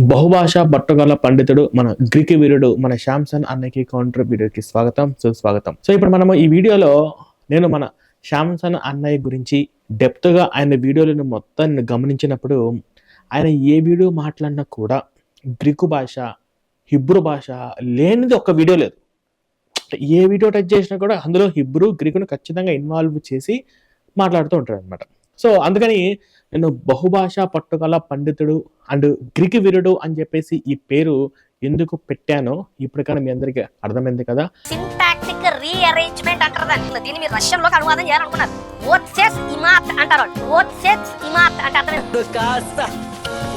బహుభాషా పట్టుగల పండితుడు మన గ్రీక్ వీరుడు మన శాంసన్ అన్నకి కౌంటర్ వీడియోకి స్వాగతం. సుస్వాగతం సో ఇప్పుడు మనము ఈ వీడియోలో నేను మన శాంసన్ అన్నయ్య గురించి డెప్త్గా ఆయన వీడియోలను మొత్తం గమనించినప్పుడు ఆయన ఏ వీడియో మాట్లాడినా కూడా గ్రీకు భాష హిబ్రూ భాష లేనిది ఒక వీడియో లేదు. ఏ వీడియో టచ్ చేసినా కూడా అందులో హిబ్రూ గ్రీకును ఖచ్చితంగా ఇన్వాల్వ్ చేసి మాట్లాడుతూ ఉంటాడు అనమాట సో అందుకని నేను బహుభాషా పట్టుగల పండితుడు అండ్ గ్రీక్ వీరుడు అని చెప్పేసి ఈ పేరు ఎందుకు పెట్టానో ఇప్పటికైనా మీ అందరికీ అర్థమైంది కదా. సింటాక్టిక్ రీఅరేంజ్మెంట్ అంటారు దాన్ని. దీన్ని మీరు రష్యన్లోకి అనువాదం చేయాలనుకున్నారు. ఓట్సెస్ ఇమాత్ అంటారు ఓట్సెస్ ఇమాత్ అంటే అర్థం కాస్త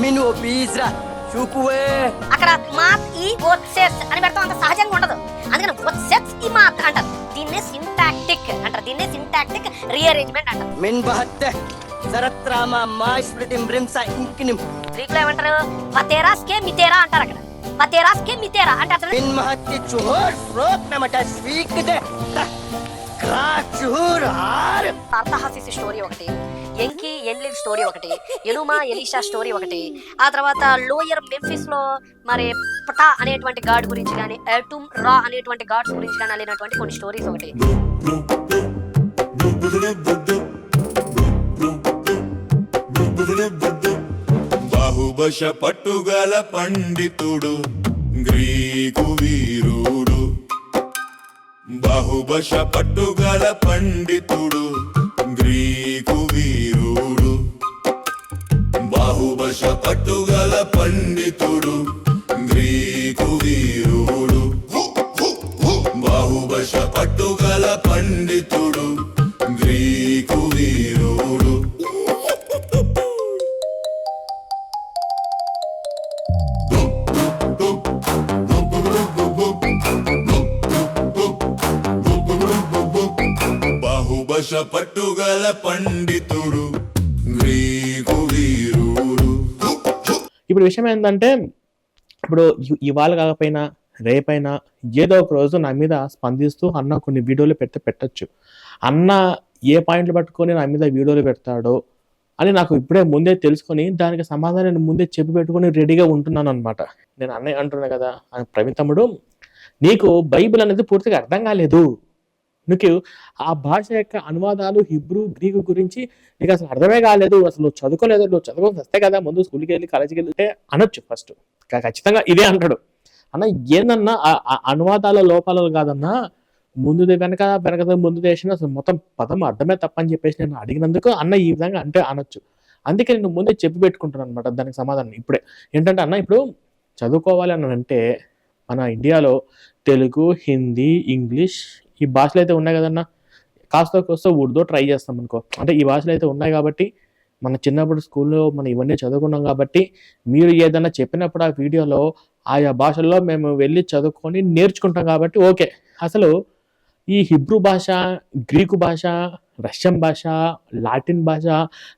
Casa, పీజ్రా చూపువే అక్కడ మాత్ ఈ ఓట్సెస్ అని పెడతాం. అంత సహజంగా ఉండదు. అందుకని ఓట్సెస్ ఇమాత్ అంటారు. దీన్ని సింటాక్టిక్ అంటారు. దీన్ని సింటాక్టిక్ రీఅరేంజ్మెంట్ అంటారు. మిన్ bahatte, saratrama mais splitim brimsa inkinim. గ్రీక్లో ఏమంటారు పతేరాస్ కే మితేరా అంటారు అక్కడ పతేరాస్ కే మితేరా అంటే chuhur frok namata svikde. Kra chuhur har. అర్థహాసిస్ స్టోరీ ఒకటి ఎంకి ఎన్లిన్ స్టోరీ ఒకటి ఎలుమా ఎలీషా స్టోరీ ఒకటి ఆ తర్వాత లోయర్ మెంఫిస్లో మరి పటా అనేటువంటి గాడ్ గురించి కానీ ఎటుమ్ రా అనేటువంటి గాడ్స్ గురించి కానీ అలినటువంటి కొన్ని స్టోరీస్ ఒకటి బాహుభష పట్టుగల పండితుడు గ్రీకు వీరుడు. బాహుభష పట్టుగల పండితుడు గ్రీకు వీరుడు. బాహుభష పట్టుగల పండితుడు బాహుభష పట్టుగల పండితుడు గ్రీకు వీరుడు. ఇప్పుడు విషయం ఏంటంటే ఇప్పుడు ఇవాళ కాకపోయినా రేపైనా ఏదో ఒక రోజు నా మీద స్పందిస్తూ అన్న కొన్ని వీడియోలు పెడితే పెట్టచ్చు. అన్న ఏ పాయింట్లు పట్టుకొని నా మీద వీడియోలు పెడతాడో అని నాకు ఇప్పుడే ముందే తెలుసుకొని దానికి సమాధానం నేను ముందే చెప్పి పెట్టుకొని రెడీగా ఉంటున్నాను అనమాట నేను అన్నయ్య అంటున్నా కదా ఆ ప్రవీణ్ తమ్ముడు నీకు బైబిల్ అనేది పూర్తిగా అర్థం కాలేదు. నీకు ఆ భాష యొక్క అనువాదాలు హిబ్రూ గ్రీకు గురించి నీకు అసలు అర్థమే కాలేదు అసలు నువ్వు చదువుకోలేదు నువ్వు చదువుకొని వస్తే కదా ముందు స్కూల్కి వెళ్ళి కాలేజీకి వెళ్తే అనొచ్చు ఫస్ట్. ఖచ్చితంగా ఇదే అంటాడు. అన్న ఏందన్నా ఆ- అనువాదాల లోపాలు కాదన్నా ముందు వెనక వెనక ముందు దేశం అసలు మొత్తం పదం అర్థమే తప్పని చెప్పేసి నేను అడిగినందుకు అన్న ఈ విధంగా అంటే అనొచ్చు. అందుకే నేను ముందే చెప్పి పెట్టుకుంటాను అనమాట దానికి సమాధానం ఇప్పుడే. ఏంటంటే అన్న ఇప్పుడు చదువుకోవాలి అని అంటే మన ఇండియాలో తెలుగు హిందీ ఇంగ్లీష్ ఈ భాషలు అయితే ఉన్నాయి కదన్నా? కాస్త కోస్త ఉర్దూ ట్రై చేస్తాం అనుకో. అంటే ఈ భాషలు అయితే ఉన్నాయి కాబట్టి మన చిన్నప్పుడు స్కూల్లో మనం ఇవన్నీ చదువుకున్నాం కాబట్టి మీరు ఏదైనా చెప్పినప్పుడు ఆ వీడియోలో ఆయా భాషల్లో మేము వెళ్ళి చదువుకొని నేర్చుకుంటాం కాబట్టి ఓకే. అసలు ఈ హిబ్రూ భాష గ్రీకు భాష రష్యన్ భాష లాటిన్ భాష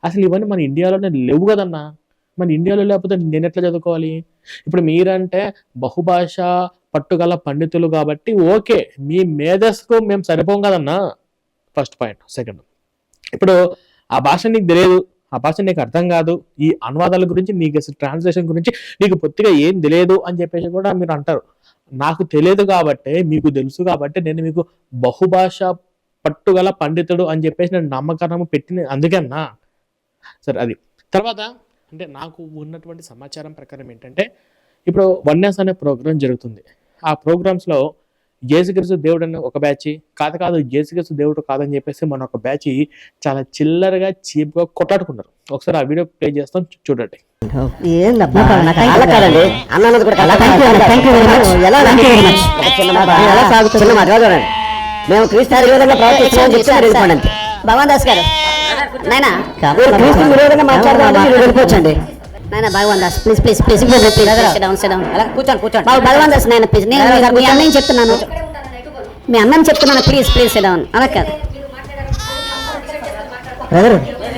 అసలు ఇవన్నీ మన ఇండియాలోనే లేవు కదన్నా? మన ఇండియాలో లేకపోతే నేను ఎట్లా చదువుకోవాలి? ఇప్పుడు మీరంటే బహుభాష పట్టుగల పండితులు కాబట్టి ఓకే మీ మేధస్సుకు మేము సరిపోం కదన్నా? ఫస్ట్ పాయింట్ సెకండ్ ఇప్పుడు ఆ భాష నీకు తెలియదు ఆ భాష నీకు అర్థం కాదు ఈ అనువాదాల గురించి నీకు అసలు ట్రాన్స్లేషన్ గురించి నీకు పొత్తిగా ఏం తెలియదు అని చెప్పేసి కూడా మీరు అంటారు. నాకు తెలియదు కాబట్టి మీకు తెలుసు కాబట్టి నేను మీకు బహుభాష పట్టుగల పండితుడు అని చెప్పేసి నేను నామకరణం పెట్టిన అందుకన్నా సరే అది. తర్వాత అంటే నాకు ఉన్నటువంటి సమాచారం ప్రకారం ఏంటంటే ఇప్పుడు వన్యాస్ అనే ప్రోగ్రామ్ జరుగుతుంది. ఆ ప్రోగ్రామ్స్లో జేసుక్రీస్తు దేవుడు అనే ఒక బ్యాచ్ కాదు కాదు జేసుక్రీస్తు దేవుడు కాదని చెప్పేసి మన ఒక బ్యాచ్ చాలా చిల్లరగా చీప్గా కొట్లాడుకున్నారు. ఒకసారి ఆ వీడియో ప్లే చేస్తాం చూడండి. మేము క్రీస్తు ప్రవర్తిస్తున్నామని చెప్తున్నారు భగవాన్ దాస్ గారు. నాయనా మీరు క్రీస్తు విరోధంగా మాట్లాడదాం మీరు వెళ్ళిపోవచ్చండి. నాయన Bhagwan Das please please please down down అలా కూర్చోండి కూర్చోండి. బాబు భగవాన్ దాస్ నాయన ప్లీజ్ నేను మీ- అన్నయ్య చెప్తున్నాను. మీ అన్నని చెప్తున్నాను ప్లీజ్ ప్లీజ్ డౌన్ అలా కాదు. బ్రదర్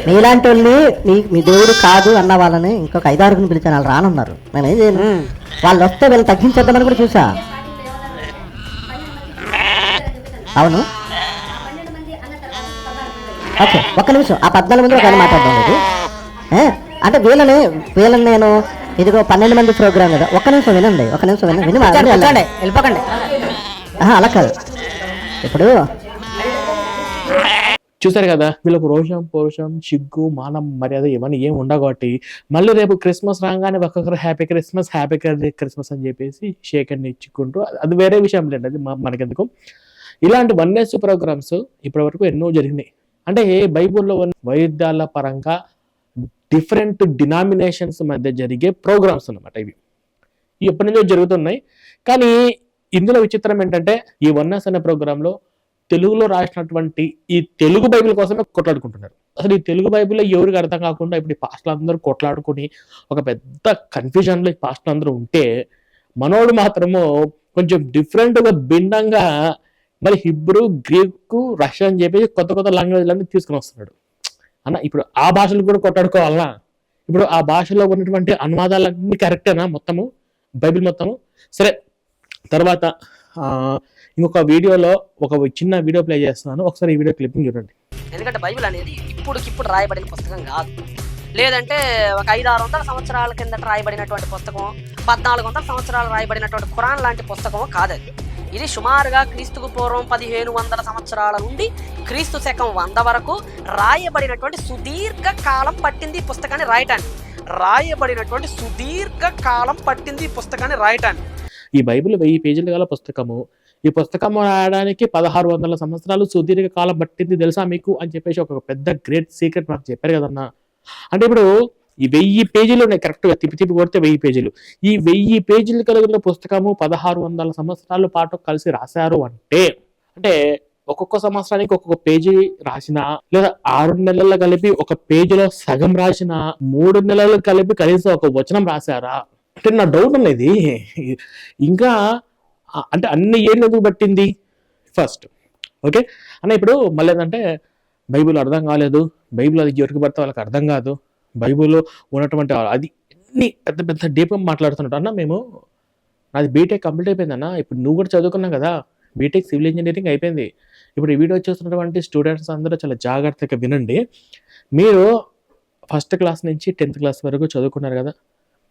మీలాంటి వాళ్ళని మీ మీ దేవుడు కాదు అన్న వాళ్ళని ఇంకొక ఐదారుగురిని పిలిచాను వాళ్ళు రానున్నారు. నేను ఏం చేయను? వాళ్ళు వస్తే వీళ్ళు తగ్గించేద్దామని కూడా చూసా. అవును. ఓకే ఒక్క నిమిషం. ఆ పద్నాలుగు మంది ఒక మాట్లాడదాం? అంటే వీళ్ళని వీళ్ళని నేను ఇదిగో పన్నెండు మంది ప్రోగ్రామ్ కదా ఒక్క నిమిషం వినండి ఒక్క నిమిషం వినండి విని విని. వెళ్ళిపోకండి. అలా కాదు. ఇప్పుడు చూసారు కదా వీళ్ళకు రోషం పౌరుషం సిగ్గు మానం మర్యాద ఇవన్నీ ఏం ఉండవు కాబట్టి మళ్ళీ రేపు క్రిస్మస్ రాగానే ఒక్కొక్కరు హ్యాపీ క్రిస్మస్ హ్యాపీ క్రిస్మస్ అని చెప్పేసి షేక్ అండ్ ఇచ్చుకుంటూ అది- అది వేరే విషయం లేండి అది మనకెందుకు? ఇలాంటి వన్నెస్ ప్రోగ్రామ్స్ ఇప్పటి వరకు ఎన్నో జరిగినాయి. అంటే బైబుల్లో ఉన్న వైద్యాల పరంగా డిఫరెంట్ డినామినేషన్స్ మధ్య జరిగే ప్రోగ్రామ్స్ అన్నమాట ఇవి. ఎప్పటి నుంచో జరుగుతున్నాయి. కానీ ఇందులో విచిత్రం ఏంటంటే ఈ వన్నెస్ అనే ప్రోగ్రాంలో తెలుగులో రాసినటువంటి ఈ తెలుగు బైబిల్ కోసమే కొట్లాడుకుంటున్నారు. అసలు ఈ తెలుగు బైబిల్లో ఎవరికి అర్థం కాకుండా ఇప్పుడు ఈ పాస్టర్లు అందరూ కొట్లాడుకుని ఒక పెద్ద కన్ఫ్యూజన్లో ఈ పాస్టర్లు అందరూ ఉంటే మనోడు మాత్రము కొంచెం డిఫరెంట్గా భిన్నంగా మరి హిబ్రూ గ్రీకు రష్యా అని చెప్పేసి కొత్త కొత్త లాంగ్వేజ్లన్నీ తీసుకుని వస్తున్నాడు. అన్న ఇప్పుడు ఆ భాషలు కూడా కొట్టాడుకోవాలనా ఇప్పుడు ఆ భాషలో ఉన్నటువంటి అనువాదాలన్నీ కరెక్టేనా మొత్తము? బైబిల్ మొత్తము? సరే తర్వాత ఇంకొక వీడియోలో ఒక చిన్న వీడియో ప్లే చేస్తున్నాను. ఒకసారి ఈ వీడియో క్లిప్పింగ్ చూడండి. ఎందుకంటే బైబిల్ అనేది ఇప్పుడుకిప్పుడు రాయబడిన పుస్తకం కాదు. లేదంటే ఒక ఐదు ఆరు వందల సంవత్సరాల కిందట రాయబడినటువంటి పుస్తకం పద్నాలుగు వందల సంవత్సరాలు రాయబడినటువంటి ఖురాన్ లాంటి పుస్తకం కాదది. ఇది సుమారుగా క్రీస్తుకు పూర్వం పదిహేను వందల సంవత్సరాల నుండి క్రీస్తు శకం వంద వరకు రాయబడినటువంటి సుదీర్ఘ కాలం పట్టింది ఈ పుస్తకాన్ని రాయటానికి. రాయబడినటువంటి సుదీర్ఘ కాలం పట్టింది ఈ పుస్తకాన్ని రాయటానికి. ఈ బైబిల్ వెయ్యి పేజీలు గల పుస్తకము. ఈ పుస్తకం రాయడానికి పదహారు వందల సంవత్సరాలు సుదీర్ఘ కాలం పట్టింది తెలుసా మీకు అని చెప్పేసి ఒక పెద్ద గ్రేట్ సీక్రెట్ నాకు చెప్పారు కదన్నా. అంటే ఇప్పుడు ఈ వెయ్యి పేజీలు ఉన్నాయి కరెక్ట్గా తిప్పి తిప్పి కొడితే వెయ్యి పేజీలు. ఈ వెయ్యి పేజీలు కలిగిన పుస్తకము పదహారు వందల సంవత్సరాల పాటు కలిసి రాశారు అంటే అంటే ఒక్కొక్క సంవత్సరానికి ఒక్కొక్క పేజీ రాసిన లేదా ఆరు నెలలు కలిపి ఒక పేజీలో సగం రాసిన మూడు నెలలు కలిపి కనీసం ఒక వచనం రాశారా? అంటే నా డౌట్ ఉన్నది ఇంకా అంటే అన్ని ఏళ్ళు ఎందుకు పట్టింది? ఫస్ట్ ఓకే అన్న ఇప్పుడు మళ్ళీ ఏంటంటే బైబిల్ అర్థం కాలేదు బైబిల్ అది ఎవరికి పడితే వాళ్ళకి అర్థం కాదు. బైబిల్లో ఉన్నటువంటి అది అన్ని పెద్ద పెద్ద డీప్గా మాట్లాడుతున్నట్టు అన్న మేము నాది బీటెక్ కంప్లీట్ అయిపోయింది అన్న. ఇప్పుడు నువ్వు కూడా చదువుకున్నావు కదా. బీటెక్ సివిల్ ఇంజనీరింగ్ అయిపోయింది. ఇప్పుడు ఈ వీడియో చూస్తున్నటువంటి స్టూడెంట్స్ అందరూ చాలా జాగ్రత్తగా వినండి. మీరు ఫస్ట్ క్లాస్ నుంచి టెన్త్ క్లాస్ వరకు చదువుకున్నారు కదా.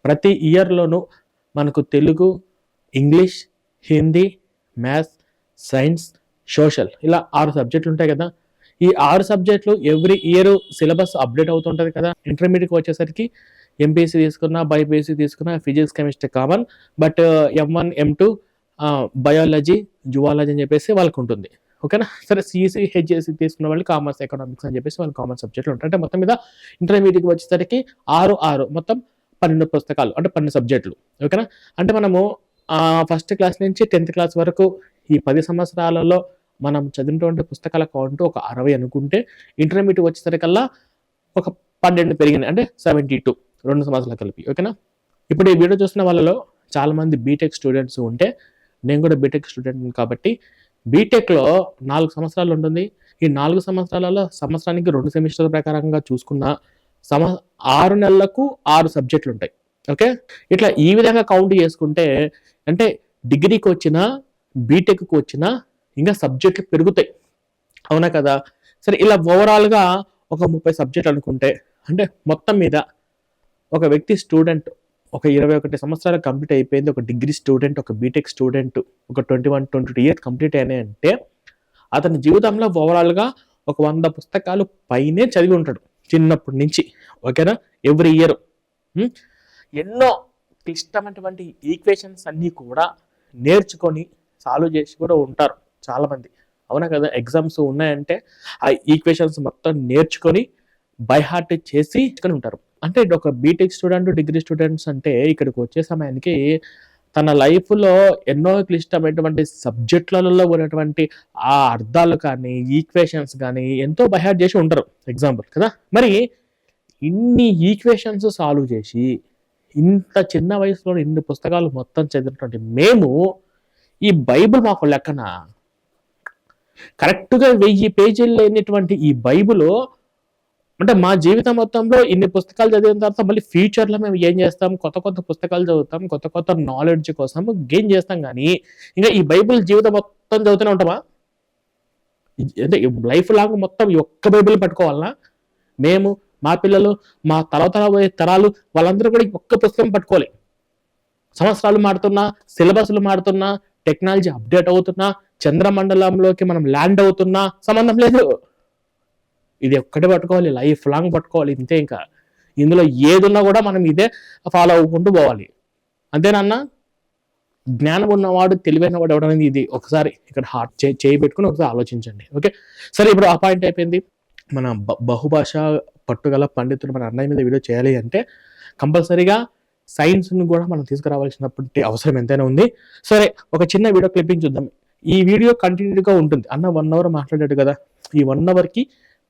ప్రతి ఇయర్లోనూ మనకు Telugu English Hindi maths science social ఇలా ఆరు సబ్జెక్టులు ఉంటాయి కదా. ఈ ఆరు సబ్జెక్టులు ఎవ్రీ ఇయర్ సిలబస్ అప్డేట్ అవుతుంటుంది కదా. ఇంటర్మీడియట్కి వచ్చేసరికి ఎంపీసీ తీసుకున్నా బైపీసీ తీసుకున్నా physics chemistry common but M one M two biology zoology అని చెప్పేసి వాళ్ళకు ఉంటుంది. ఓకేనా సరే సిఈసీ హెచ్ఎస్సి తీసుకున్న వాళ్ళు కామర్స్ ఎకనామిక్స్ అని చెప్పేసి వాళ్ళు కామర్స్ సబ్జెక్టులు ఉంటాయి అంటే మొత్తం మీద ఇంటర్మీడియట్కి వచ్చేసరికి ఆరు ఆరు మొత్తం పన్నెండు పుస్తకాలు అంటే పన్నెండు సబ్జెక్టులు ఓకేనా అంటే మనము ఫస్ట్ క్లాస్ నుంచి టెన్త్ క్లాస్ వరకు ఈ పది సంవత్సరాలలో మనం చదివినటువంటి పుస్తకాల కౌంట్ ఒక అరవై అనుకుంటే ఇంటర్మీడియట్ వచ్చేసరికల్లా ఒక పన్నెండు పెరిగింది అంటే సెవెంటీ టూ రెండు సంవత్సరాలు కలిపి. ఓకేనా ఇప్పుడు ఈ వీడియో చూస్తున్న వాళ్ళలో చాలామంది బీటెక్ స్టూడెంట్స్ ఉంటే నేను కూడా బీటెక్ స్టూడెంట్ కాబట్టి బీటెక్లో నాలుగు సంవత్సరాలు ఉంటుంది. ఈ నాలుగు సంవత్సరాలలో సంవత్సరానికి రెండు సెమిస్టర్ల ప్రకారంగా చూసుకున్న సమ ఆరు నెలలకు ఆరు సబ్జెక్టులు ఉంటాయి. ఓకే ఇట్లా ఈ విధంగా కౌంట్ చేసుకుంటే అంటే డిగ్రీకి వచ్చిన బీటెక్కి వచ్చిన ఇంకా సబ్జెక్టులు పెరుగుతాయి. అవునా కదా? సరే ఇలా ఓవరాల్గా ఒక ముప్పై సబ్జెక్టులు అనుకుంటే అంటే మొత్తం మీద ఒక వ్యక్తి స్టూడెంట్ ఒక ఇరవై ఒకటి సంవత్సరాలు కంప్లీట్ అయిపోయింది ఒక డిగ్రీ స్టూడెంట్ ఒక బీటెక్ స్టూడెంట్ ఒక twenty one twenty two years complete అయినాయి అంటే అతని జీవితంలో ఓవరాల్గా ఒక వంద పుస్తకాలు పైనే చదివి ఉంటాడు చిన్నప్పటి నుంచి. ఓకేనా? ఎవ్రీ ఇయర్ ఎన్నో క్లిష్టమైనటువంటి ఈక్వేషన్స్ అన్నీ కూడా నేర్చుకొని సాల్వ్ చేసి కూడా ఉంటారు. చాలామంది అవునా కదా? ఎగ్జామ్స్ ఉన్నాయంటే ఆ ఈక్వేషన్స్ మొత్తం నేర్చుకొని బై హార్ట్ చేసి ఇచ్చుకొని ఉంటారు. అంటే ఒక బీటెక్ స్టూడెంట్ డిగ్రీ స్టూడెంట్స్ అంటే ఇక్కడికి వచ్చే సమయానికి తన లైఫ్లో ఎన్నో క్లిష్టమైనటువంటి సబ్జెక్టులలో ఉన్నటువంటి ఆ అర్థాలు కానీ ఈక్వేషన్స్ కానీ ఎంతో బైహార్ట్ చేసి ఉంటారు. ఎగ్జాంపుల్ కదా? మరి ఇన్ని ఈక్వేషన్స్ సాల్వ్ చేసి ఇంత చిన్న వయసులో ఇన్ని పుస్తకాలు మొత్తం చదివినటువంటి మేము ఈ బైబిల్ మాకు లెక్కన? కరెక్ట్గా వెయ్యి పేజీలు లేనటువంటి ఈ బైబిల్ అంటే మా జీవితం మొత్తంలో ఇన్ని పుస్తకాలు చదివిన తర్వాత మళ్ళీ ఫ్యూచర్లో మేము ఏం చేస్తాం? కొత్త కొత్త పుస్తకాలు చదువుతాం. కొత్త కొత్త నాలెడ్జ్ కోసం గెయిన్ చేస్తాం కానీ ఇంకా ఈ బైబిల్ జీవితం మొత్తం చదువుతూనే ఉంటామా? అంటే లైఫ్ లాంగ్ మొత్తం ఈ ఒక్క బైబిల్ పట్టుకోవాలనా? మేము మా పిల్లలు మా తరతర పోయే తరాలు వాళ్ళందరూ కూడా ఒక్క పుస్తకం పట్టుకోవాలి. సంవత్సరాలు మారుతున్నా సిలబస్లు మారుతున్నా టెక్నాలజీ అప్డేట్ అవుతున్నా చంద్రమండలంలోకి మనం ల్యాండ్ అవుతున్నా సంబంధం లేదు. ఇది ఒక్కటే పట్టుకోవాలి లైఫ్ లాంగ్ పట్టుకోవాలి ఇంతే ఇంకా. ఇందులో ఏదున్నా కూడా మనం ఇదే ఫాలో అవ్వకుండా పోవాలి. అంతేనన్నా జ్ఞానం ఉన్నవాడు తెలివైన వాడు ఎవడనేది ఇది. ఒకసారి ఇక్కడ హార్ట్ చేయి పెట్టుకుని ఒకసారి ఆలోచించండి. ఓకే? సరే ఇప్పుడు ఆ పాయింట్ అయిపోయింది. మన బ- బహుభాష పట్టుగల పండితుడు మన అన్నయ్య మీద వీడియో చేయాలి అంటే కంపల్సరీగా సైన్స్ను కూడా మనం తీసుకురావాల్సినటువంటి అవసరం ఎంతైనా ఉంది. సరే ఒక చిన్న వీడియో క్లిప్పింగ్ చూద్దాం. ఈ వీడియో కంటిన్యూగా ఉంటుంది. అన్న వన్ అవర్ మాట్లాడాడు కదా. ఈ వన్ అవర్కి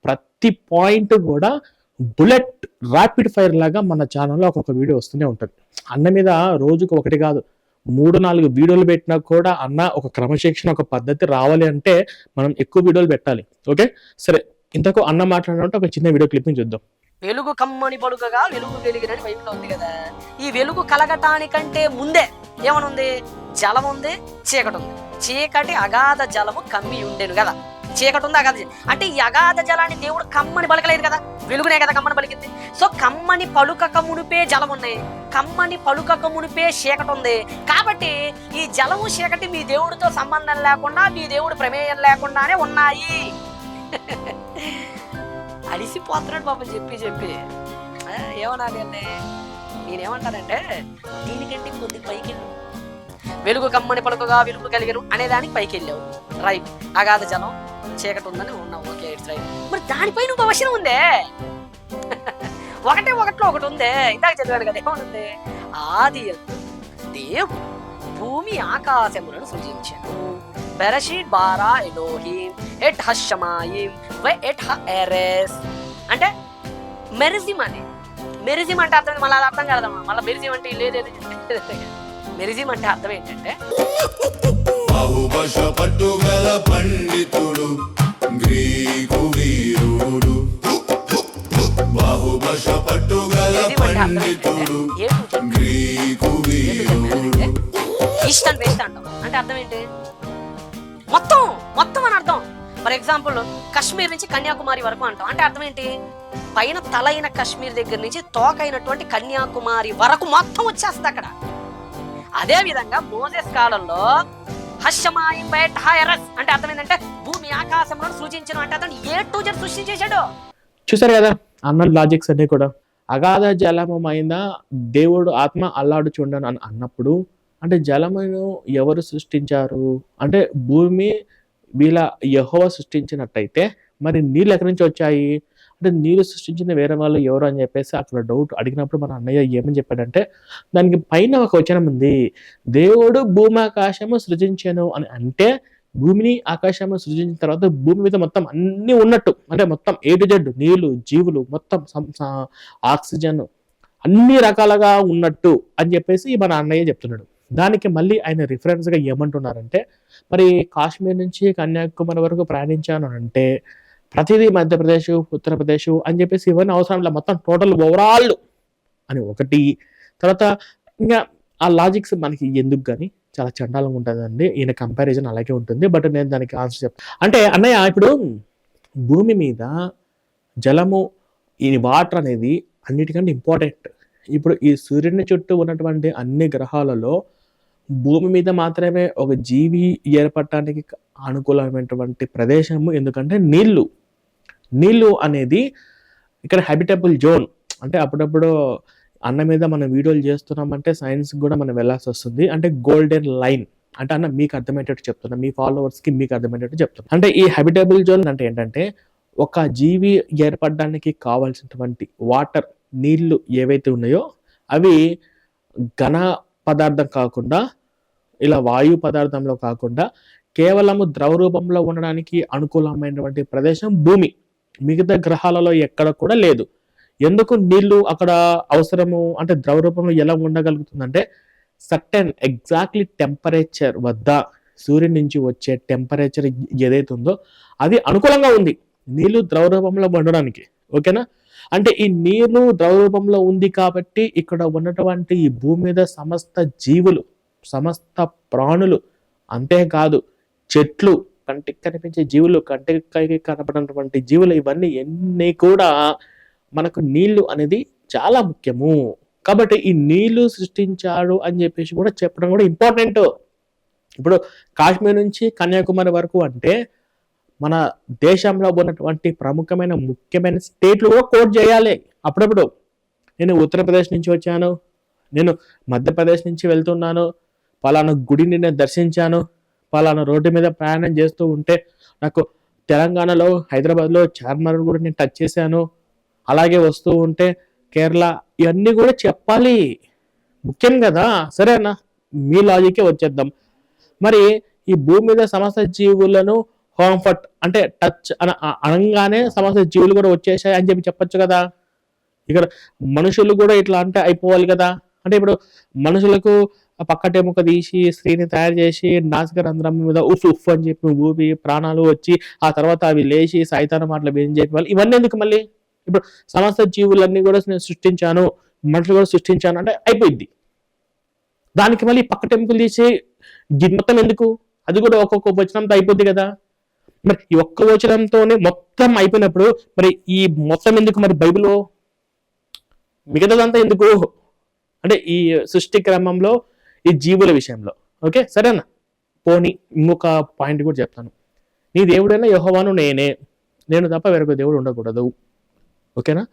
ప్రతి పాయింట్ కూడా బుల్లెట్ ర్యాపిడ్ ఫైర్ లాగా మన ఛానల్లో ఒక్కొక్క వీడియో వస్తూనే ఉంటుంది. అన్న మీద రోజుకు ఒకటి కాదు మూడు నాలుగు వీడియోలు పెట్టినా కూడా అన్న ఒక క్రమశిక్షణ ఒక పద్ధతి రావాలి అంటే మనం ఎక్కువ వీడియోలు పెట్టాలి. ఓకే? సరే ఇంతకు అన్న మాట్లాడినట్టు ఒక చిన్న వీడియో క్లిప్పింగ్ చూద్దాం. వెలుగు కమ్మని పలుకగా వెలుగు వెలిగినని బైబిల్ ఉంది కదా. ఈ వెలుగు కలగటానికంటే ముందే ఏమనుంది? జలం ఉంది చీకటి ఉంది. చీకటి అగాధ జలము కమ్మి ఉండేను కదా. చీకటి ఉంది అగాధ అంటే ఈ అగాధ జలాన్ని దేవుడు కమ్మని పలకలేదు కదా. వెలుగునే కదా కమ్మని పలికింది. సో కమ్మని పలుకక మునిపే జలం ఉన్నాయి కమ్మని పలుకక మునిపే చీకటి ఉంది. కాబట్టి ఈ జలము చీకటి మీ దేవుడితో సంబంధం లేకుండా మీ దేవుడు ప్రమేయం లేకుండానే ఉన్నాయి. అలిసిపోతున్నాడు పాపం చెప్పి చెప్పి. ఆ, ఏమనాలి అండి నేనేమంటానంటే దీనికంటే కొద్ది పైకి వెళ్ళు. వెలుగు కమ్మని పలుకగా వెలుగు కలిగను అనే దానికి పైకి వెళ్ళావు రైట్. అగాధ జలం చీకటి ఉందని ఉన్నావు. Okay it's right. మరి దానిపైన నువ్వు అవసరం ఉందే? ఒకటే ఒకటిలో ఒకటి ఉందే? ఇందాక చదివాడు కదా ఏమనుంది? ఆది దేవు దేవుడు భూమి ఆకాశములను సృజించాను బెరషీట్ బారా ఎలోహిం ఎట్ హషమాయిం వై ఎట్ హ ఎరెస్ అంటే మెరిజిమ్ అని మెరిజిమ్ అంటే అర్థం మళ్ళీ అది అర్థం కలదమ్మా. మళ్ళీ మెరిజిమ్ అంటే లేదేది మెరిజిమ్ అంటే అర్థం ఏంటంటే పట్టుగల పండితుడు గ్రీకు వీరుడు. బహుభష పట్టుగల పండితుడు గ్రీకు వీరుడు. వెస్ట్ అంటాం. అంటే అర్థం ఏంటి? మొత్తం మొత్తం అని అర్థం. ఫర్ ఎగ్జాంపుల్ కాశ్మీర్ నుంచి కన్యాకుమారి వరకు అంటాం. అంటే అర్థం ఏంటి పైన తలైన కాశ్మీర్ దగ్గర నుంచి తోకైనటువంటి కన్యాకుమారి వరకు మొత్తం వచ్చేస్తుంది అక్కడ. అదే విధంగా మోజెస్ కాలంలో హర్షమాయి బయట హైరస్ అంటే అర్థం ఏంటంటే భూమి ఆకాశంలో సూచించను అంటే అతను ఏ టూ జెడ్ సృష్టించేశాడు చూసారు కదా అన్న లాజిక్స్ అన్ని కూడా. అగాధ జలమమైన దేవుడు ఆత్మ అల్లాడు చూడను అని అన్నప్పుడు అంటే జలమును ఎవరు సృష్టించారు? అంటే భూమి వీళ్ళ యహోవ సృష్టించినట్టయితే మరి నీళ్ళు ఎక్కడి నుంచి వచ్చాయి? అంటే నీళ్ళు సృష్టించిన వేరే వాళ్ళు ఎవరు అని చెప్పేసి అక్కడ డౌట్ అడిగినప్పుడు మన అన్నయ్య ఏమని చెప్పాడంటే దానికి పైన ఒక వచనం ఉంది. దేవుడు భూమి ఆకాశము సృజించాను అని. అంటే భూమిని ఆకాశము సృజించిన తర్వాత భూమి మీద మొత్తం అన్ని ఉన్నట్టు. అంటే మొత్తం ఏ టు జెడ్ నీళ్ళు జీవులు మొత్తం ఆక్సిజన్ అన్ని రకాలుగా ఉన్నట్టు అని చెప్పేసి మన అన్నయ్య చెప్తున్నాడు. దానికి మళ్ళీ ఆయన రిఫరెన్స్గా ఏమంటున్నారంటే మరి కాశ్మీర్ నుంచి కన్యాకుమారి వరకు ప్రయాణించాను అంటే ప్రతిదీ మధ్యప్రదేశ్ ఉత్తరప్రదేశ్ అని చెప్పేసి ఇవన్నీ అవసరం లేదు మొత్తం టోటల్ ఓవరాల్ అని ఒకటి. తర్వాత ఇంకా ఆ లాజిక్స్ మనకి ఎందుకు కానీ చాలా చండాలంగా ఉంటుందండి. ఈయన కంపారిజన్ అలాగే ఉంటుంది. బట్ నేను దానికి ఆన్సర్ చెప్తాను అంటే అన్నయ్య ఇప్పుడు భూమి మీద జలము ఈ వాటర్ అనేది అన్నిటికంటే ఇంపార్టెంట్ ఇప్పుడు ఈ సూర్యుని చుట్టూ ఉన్నటువంటి అన్ని గ్రహాలలో భూమి మీద మాత్రమే ఒక జీవి ఏర్పడటానికి అనుకూలమైనటువంటి ప్రదేశము ఎందుకంటే నీళ్ళు. నీళ్ళు అనేది ఇక్కడ హ్యాబిటబుల్ జోన్ అంటే అప్పుడప్పుడు అన్న మీద మనం వీడియోలు చేస్తున్నామంటే సైన్స్ కూడా మనం వెళ్ళాల్సి వస్తుంది. అంటే గోల్డెన్ లైన్ అంటే అన్న మీకు అర్థమయ్యేటట్టు చెప్తున్నా. మీ ఫాలోవర్స్కి మీకు అర్థమయ్యేటట్టు చెప్తున్నా. అంటే ఈ హ్యాబిటబుల్ జోన్ అంటే ఏంటంటే ఒక జీవి ఏర్పడడానికి కావాల్సినటువంటి వాటర్ నీళ్ళు ఏవైతే ఉన్నాయో అవి ఘన పదార్థం కాకుండా ఇలా వాయు పదార్థంలో కాకుండా కేవలము ద్రవ రూపంలో ఉండడానికి అనుకూలమైనటువంటి ప్రదేశం భూమి. మిగతా గ్రహాలలో ఎక్కడ కూడా లేదు. ఎందుకు నీళ్ళు అక్కడ అవసరము అంటే ద్రవ రూపంలో ఎలా ఉండగలుగుతుందంటే సర్టెన్ ఎగ్జాక్ట్లీ టెంపరేచర్ వద్ద సూర్యుడి నుంచి వచ్చే టెంపరేచర్ ఏదైతే ఉందో అది అనుకూలంగా ఉంది. నీళ్ళు ద్రవ రూపంలో ఉండడానికి. ఓకేనా? అంటే ఈ నీరు ద్రవ రూపంలో ఉంది కాబట్టి ఇక్కడ ఉన్నటువంటి ఈ భూమి మీద సమస్త జీవులు సమస్త ప్రాణులు అంతేకాదు చెట్లు కంటికి కనిపించే జీవులు కంటికి కనపడినటువంటి జీవులు ఇవన్నీ ఎన్ని కూడా మనకు నీళ్ళు అనేది చాలా ముఖ్యము. కాబట్టి ఈ నీళ్ళు సృష్టించాడు అని చెప్పేసి కూడా చెప్పడం కూడా ఇంపార్టెంట్ ఇప్పుడు కాశ్మీర్ నుంచి కన్యాకుమారి వరకు అంటే మన దేశంలో ఉన్నటువంటి ప్రముఖమైన ముఖ్యమైన స్టేట్లు కూడా కోట్ చేయాలి. అప్పుడప్పుడు నేను ఉత్తరప్రదేశ్ నుంచి వచ్చాను. నేను మధ్యప్రదేశ్ నుంచి వెళ్తున్నాను. పలానా గుడిని నేను దర్శించాను. పలానా రోడ్డు మీద ప్రయాణం చేస్తూ ఉంటే నాకు తెలంగాణలో హైదరాబాద్లో చార్మర్ కూడా నేను టచ్ చేశాను. అలాగే వస్తూ ఉంటే కేరళ ఇవన్నీ కూడా చెప్పాలి. ముఖ్యం కదా. సరేనా? మీ లాజికే వచ్చేద్దాం. మరి ఈ భూమి మీద సమస్త జీవులను కంఫర్ట్ అంటే టచ్ అన అనగానే సమస్త జీవులు కూడా వచ్చేసాయి అని చెప్పి చెప్పొచ్చు కదా. ఇక్కడ మనుషులు కూడా ఇట్లా అంటే అయిపోవాలి కదా. అంటే ఇప్పుడు మనుషులకు పక్కటెముక తీసి స్త్రీని తయారు చేసి నాసిక రంధ్రం మీద ఉఫ్ ఉఫ్ అని చెప్పి ఊపి ప్రాణాలు వచ్చి ఆ తర్వాత అవి లేచి సైతాన మాటలు ఏం చెప్పి వాళ్ళు ఇవన్నీ ఎందుకు మళ్ళీ? ఇప్పుడు సమస్త జీవులన్నీ కూడా నేను సృష్టించాను మనుషులు కూడా సృష్టించాను అంటే అయిపోయింది. దానికి మళ్ళీ పక్కటెముకలు తీసి మొత్తం ఎందుకు? అది కూడా ఒక్కొక్క వచనంతో అయిపోద్ది కదా. మరి ఈ ఒక్క వచనంతోనే మొత్తం అయిపోయినప్పుడు మరి ఈ మొత్తం ఎందుకు మరి బైబిల్ మిగతాదంతా ఎందుకు? అంటే ఈ సృష్టి క్రమంలో ఈ జీవుల విషయంలో. ఓకే సరేనా? పోనీ ఇంకొక పాయింట్ కూడా చెప్తాను. నీ దేవుడైనా యోహవాను నేనే. నేను తప్ప వేరొక దేవుడు ఉండకూడదు. ఓకేనా?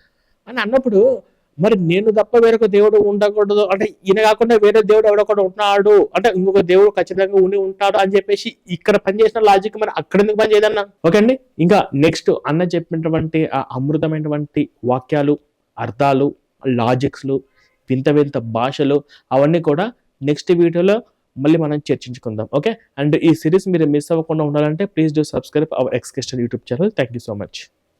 అని అన్నప్పుడు మరి నేను తప్ప వేరొక దేవుడు ఉండకూడదు. అంటే ఈయన కాకుండా వేరే దేవుడు ఎవడొకడు ఉన్నాడు. అంటే ఇంకొక దేవుడు ఖచ్చితంగా ఉండి ఉంటాడు అని చెప్పేసి ఇక్కడ పనిచేసిన లాజిక్ మరి అక్కడ ఎందుకు పని చేయదన్నా? ఓకే అండి? ఇంకా నెక్స్ట్ అన్న చెప్పినటువంటి ఆ అమృతమైనటువంటి వాక్యాలు అర్థాలు లాజిక్స్లు వింత వింత భాషలు అవన్నీ కూడా నెక్స్ట్ వీడియోలో మళ్ళీ మనం చర్చించుకుందాం. ఓకే అండ్ ఈ సిరీస్ మీరు మిస్ అవ్వకుండా ఉండాలంటే please do subscribe our expected YouTube channel thank you so much